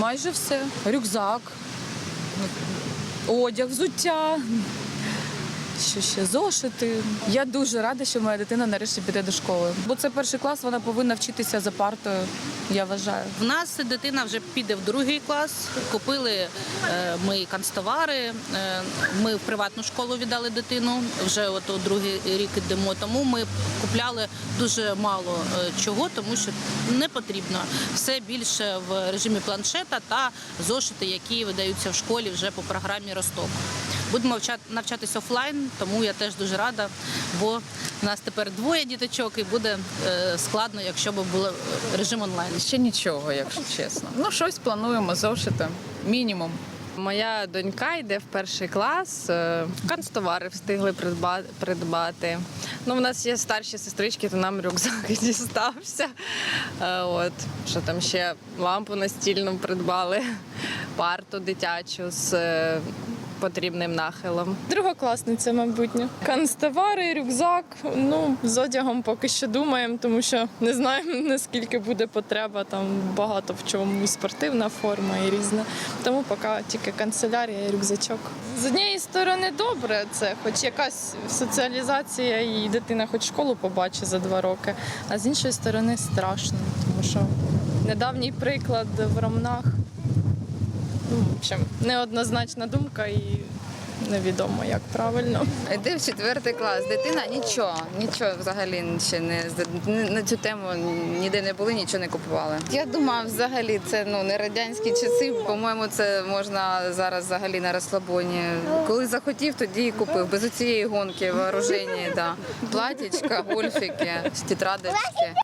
майже все. Рюкзак, одяг, взуття. Що ще зошити. Я дуже рада, що моя дитина нарешті піде до школи. Бо це перший клас, вона повинна вчитися за партою, я вважаю. В нас дитина вже піде в другий клас. Купили е, ми канцтовари. е, Ми в приватну школу віддали дитину. Вже от у другий рік йдемо. Тому ми купляли дуже мало е, чого, тому що не потрібно. Все більше в режимі планшета та зошити, які видаються в школі вже по програмі Росток. Будемо вча- навчатися офлайн, тому я теж дуже рада, бо в нас тепер двоє діточок і буде е, складно, якщо б був режим онлайн. Ще нічого, якщо чесно. Ну, щось плануємо зошити. Мінімум. Моя донька йде в перший клас, е, канцтовари встигли придба- придбати. Ну, у нас є старші сестрички, то нам рюкзак дістався. Е, От, що там ще лампу настільну придбали, парту дитячу з е, потрібним нахилом. Другокласниця, майбутнє. Канцтовари, рюкзак. Ну, з одягом поки що думаємо, тому що не знаємо, наскільки буде потреба. Там багато в чому спортивна форма, і різна. Тому поки тільки канцелярія і рюкзачок. З однієї сторони, добре, це хоч якась соціалізація, і дитина хоч школу побачить за два роки. А з іншої сторони страшно, тому що недавній приклад в Ромнах. Общем, неоднозначна думка і невідомо, як правильно. Йде в четвертий клас. Дитина нічого, нічого взагалі ще не на цю тему ніде не були, нічого не купували. Я думаю, взагалі це ну не радянські часи. По-моєму, це можна зараз взагалі на розслабоні. Коли захотів, тоді і купив. Без цієї гонки вооруження, да. Платічка, гольфіки, тетрадочки.